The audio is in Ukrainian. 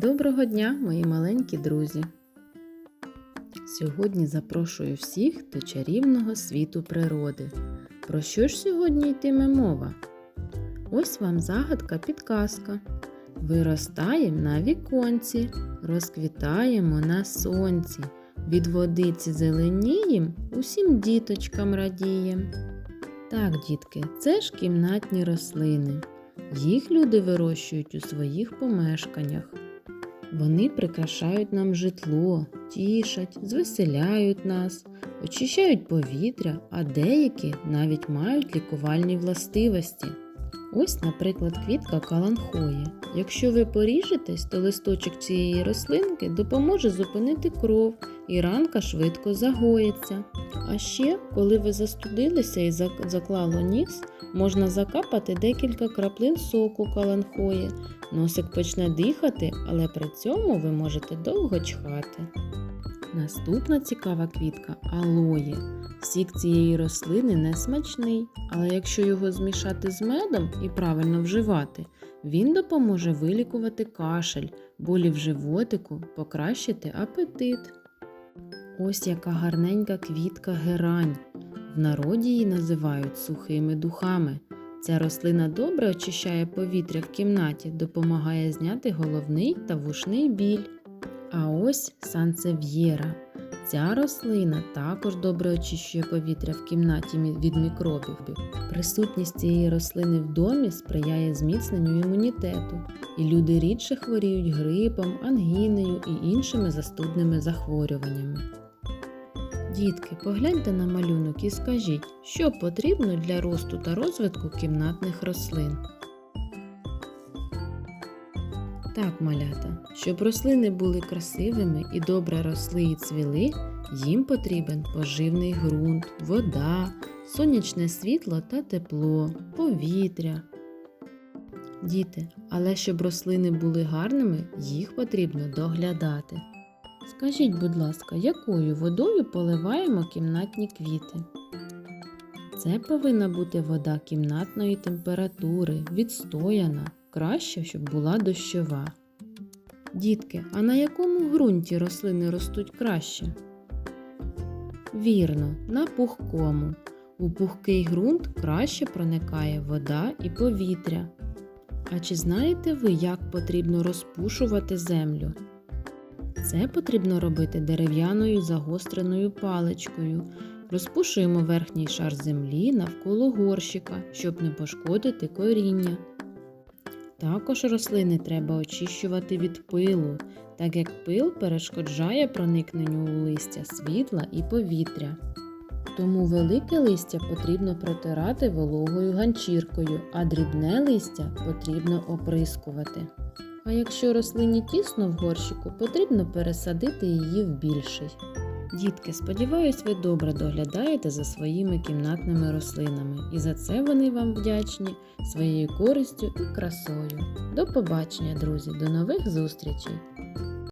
Доброго дня, мої маленькі друзі! Сьогодні запрошую всіх до чарівного світу природи. Про що ж сьогодні йтиме мова? Ось вам загадка підказка. Виростаєм на віконці, розквітаємо на сонці. Від водиці зеленієм, усім діточкам радієм. Так, дітки, це ж кімнатні рослини. Їх люди вирощують у своїх помешканнях. Вони прикрашають нам житло, тішать, звеселяють нас, очищають повітря, а деякі навіть мають лікувальні властивості. Ось, наприклад, квітка каланхої. Якщо ви поріжетесь, то листочок цієї рослинки допоможе зупинити кров і ранка швидко загоїться. А ще, коли ви застудилися і заклало ніс, можна закапати декілька краплин соку каланхої. Носик почне дихати, але при цьому ви можете довго чхати. Наступна цікава квітка алоє. Сік цієї рослини не смачний, але якщо його змішати з медом і правильно вживати, він допоможе вилікувати кашель, болі в животику, покращити апетит. Ось яка гарненька квітка герань. В народі її називають сухими духами. Ця рослина добре очищає повітря в кімнаті, допомагає зняти головний та вушний біль. А ось санцев'єра. Ця рослина також добре очищує повітря в кімнаті від мікробів. Присутність цієї рослини в домі сприяє зміцненню імунітету, і люди рідше хворіють грипом, ангіною і іншими застудними захворюваннями. Дітки, погляньте на малюнок і скажіть, що потрібно для росту та розвитку кімнатних рослин. Так, малята, щоб рослини були красивими і добре росли і цвіли, їм потрібен поживний ґрунт, вода, сонячне світло та тепло, повітря. Діти, але щоб рослини були гарними, їх потрібно доглядати. Скажіть, будь ласка, якою водою поливаємо кімнатні квіти? Це повинна бути вода кімнатної температури, відстояна, краще, щоб була дощова. Дітки, а на якому ґрунті рослини ростуть краще? Вірно, на пухкому. У пухкий ґрунт краще проникає вода і повітря. А чи знаєте ви, як потрібно розпушувати землю? Це потрібно робити дерев'яною загостреною паличкою. Розпушуємо верхній шар землі навколо горщика, щоб не пошкодити коріння. Також рослини треба очищувати від пилу, так як пил перешкоджає проникненню у листя світла і повітря. Тому велике листя потрібно протирати вологою ганчіркою, а дрібне листя потрібно оприскувати. А якщо рослині тісно в горщику, потрібно пересадити її в більший. Дітки, сподіваюсь, ви добре доглядаєте за своїми кімнатними рослинами, і за це вони вам вдячні своєю користю і красою. До побачення, друзі, до нових зустрічей!